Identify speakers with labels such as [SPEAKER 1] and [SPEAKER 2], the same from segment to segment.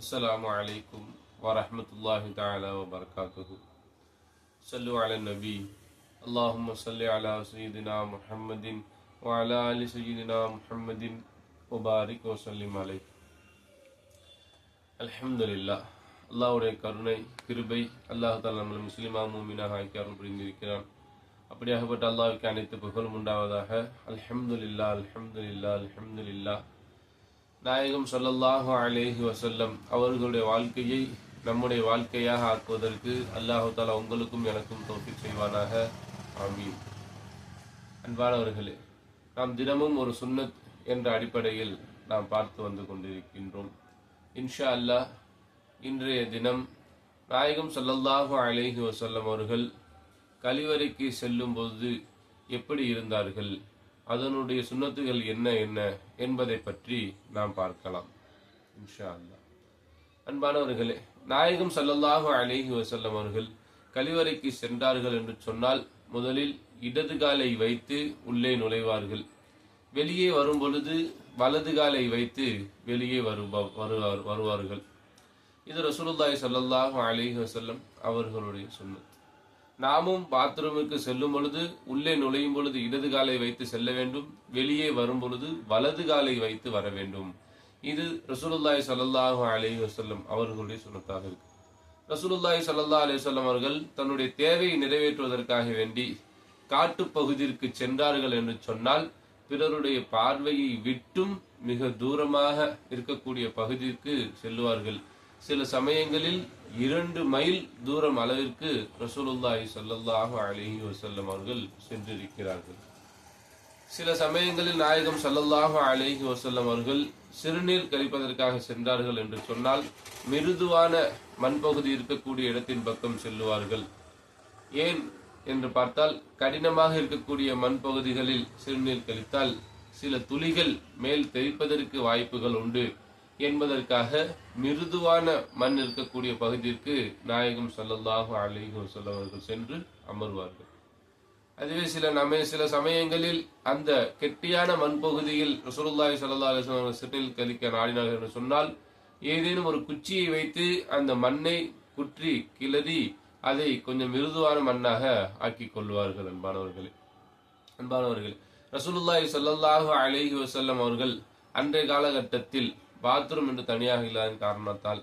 [SPEAKER 1] السلام عليكم ورحمة الله تعالى وبركاته صلوا على النبي اللهم صل على سيدنا محمد وعلى آل سيدنا محمد وبارك وسلم عليه அல்ஹம்துலில்லா அல்லாஹ்வுடைய கருணை கிருபை அல்லாஹ் தாலா நம்மளை முஸ்லிமா மூமினாக ஆக்கி அருள் புரிந்திருக்கிறான் அப்படியாகப்பட்ட அல்லாஹ்வுக்கு அனைத்து புகழும் உண்டாவதாக அல்ஹம்துலில்லா அல்ஹம்துலில்லா அல்ஹம்துலில்லா நாயகம் சொல்லல்லாஹு அலேஹி வசல்லம் அவர்களுடைய வாழ்க்கையை நம்முடைய வாழ்க்கையாக ஆக்குவதற்கு அல்லாஹ் தாலா உங்களுக்கும் எனக்கும் தோப்பி செய்வானாக. ஆமீன். அன்பானவர்களே நாம் தினமும் ஒரு சுன்னத் என்ற அடிப்படையில் நாம் பார்த்து வந்து கொண்டிருக்கின்றோம். இன்ஷா அல்லாஹ் இன்றைய தினம் நாயகம் சொல்லல்லாஹு அலேஹி வசல்லம் அவர்கள் கழிவறைக்கு செல்லும் பொழுது எப்படி இருந்தார்கள்? அதனுடைய சுன்னத்துகள் என்ன என்ன என்பதை பற்றி நாம் பார்க்கலாம். இன்ஷா அல்லாஹ். அன்பானவர்களே நாயகம் சல்லல்லாஹு அலேஹி வசல்லம் அவர்கள் கழிவறைக்கு சென்றார்கள் என்று சொன்னால் முதலில் இடது காலை வைத்து உள்ளே நுழைவார்கள். வெளியே வரும் பொழுது வலது காலை வைத்து வெளியே வருவார் வருவார்கள். இது ரசூலுல்லாய் ஸல்லல்லாஹு அலைஹி அவர்களுடைய சுன்னத் நாமும் பாத்ரூமுக்கு செல்லும் பொழுது உள்ளே நுழையும் பொழுது இடது காலை வைத்து செல்ல வேண்டும் வெளியே வரும் பொழுது வலது காலை வைத்து வர வேண்டும். இது ரசூலுல்லாய் சல்லாஹூ அலி வசல்லம் அவர்களுடைய சுனத்தாக இருக்கு. ரசூலுல்லாய் சல்லா அலி வல்லம் அவர்கள் தன்னுடைய தேவையை நிறைவேற்றுவதற்காக வேண்டி காட்டு பகுதிக்கு சென்றார்கள் என்று சொன்னால் பிறருடைய பார்வையை விட்டும் மிக தூரமாக இருக்கக்கூடிய பகுதிக்கு செல்லுவார்கள். சில சமயங்களில் இரண்டு மைல் தூரம் அளவிற்கு ரசூலுல்லாஹி ஸல்லல்லாஹு அலஹி வசல்லம் அவர்கள் சென்றிருக்கிறார்கள். சில சமயங்களில் நாயகம் சல்லல்லாஹு அலஹி வசல்லம் அவர்கள் சிறுநீர் கழிப்பதற்காக சென்றார்கள் என்று சொன்னால் மிருதுவான மண்பகுதி இருக்கக்கூடிய இடத்தின் பக்கம் செல்லுவார்கள். ஏன் என்று பார்த்தால் கடினமாக இருக்கக்கூடிய மண் பகுதிகளில் சிறுநீர் கழித்தால் சில துளிகள் மேல் தெரிப்பதற்கு வாய்ப்புகள் உண்டு. என்பதற்காக மிருதுவான மண் இருக்கக்கூடிய பகுதிக்கு நாயகம் சல்லல்லாஹு அலைஹி அவர்கள் சென்று அமர்வார்கள். அதுவே சில நம்ம சில சமயங்களில் அந்த கெட்டியான மண் பகுதியில் ரசூலுல்லாஹி சல்லா அலைஹி வஸல்லம் கழிக்க நாடினார்கள் என்று சொன்னால் ஏதேனும் ஒரு குச்சியை வைத்து அந்த மண்ணை குற்றி கிளறி அதை கொஞ்சம் மிருதுவான மண்ணாக ஆக்கி கொள்வார்கள் அன்பானவர்களே. அன்பானவர்களே ரசூலுல்லாஹி சல்லாஹு அலிஹி வசல்லம் அவர்கள் அன்றைய காலகட்டத்தில் பாத்ரூம் என்று தனியாக இல்லாத காரணத்தால்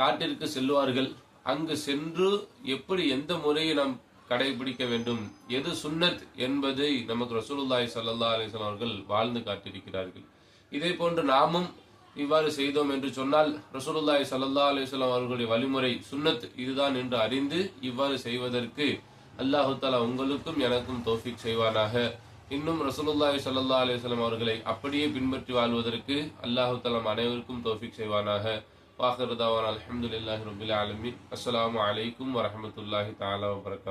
[SPEAKER 1] காட்டிற்கு செல்வார்கள் அங்கு சென்று எப்படி எந்த முறையை நாம் கடைபிடிக்க வேண்டும்? எது சுன்னத் என்பதை நமக்கு ரசூலுல்லாய் சல்லா அலிஸ்லாம் அவர்கள் வாழ்ந்து காட்டியிருக்கிறார்கள். இதே போன்று நாமும் இவ்வாறு செய்தோம் என்று சொன்னால் ரசூலுல்லாய் சல்லா அலிஸ்லாம் அவர்களுடைய வழிமுறை சுன்னத் இதுதான் என்று அறிந்து இவ்வாறு செய்வதற்கு அல்லாஹு தாலா உங்களுக்கும் எனக்கும் தோஃபிக் செய்வானாக. இன்னும் ரசூலுல்லாஹி சல்லா அலுவலம் அவர்களை அப்படியே பின்பற்றி வாழ்வதற்கு அல்லாஹு தலம் அனைவருக்கும் தோஃபிக் செய்வானாக. வாஹிரு அலமதுல்லாஹி ரபுல் ஆலமி அஸ்லாம் அஸ்ஸலாமு அலைக்கும் தாலா தஆலா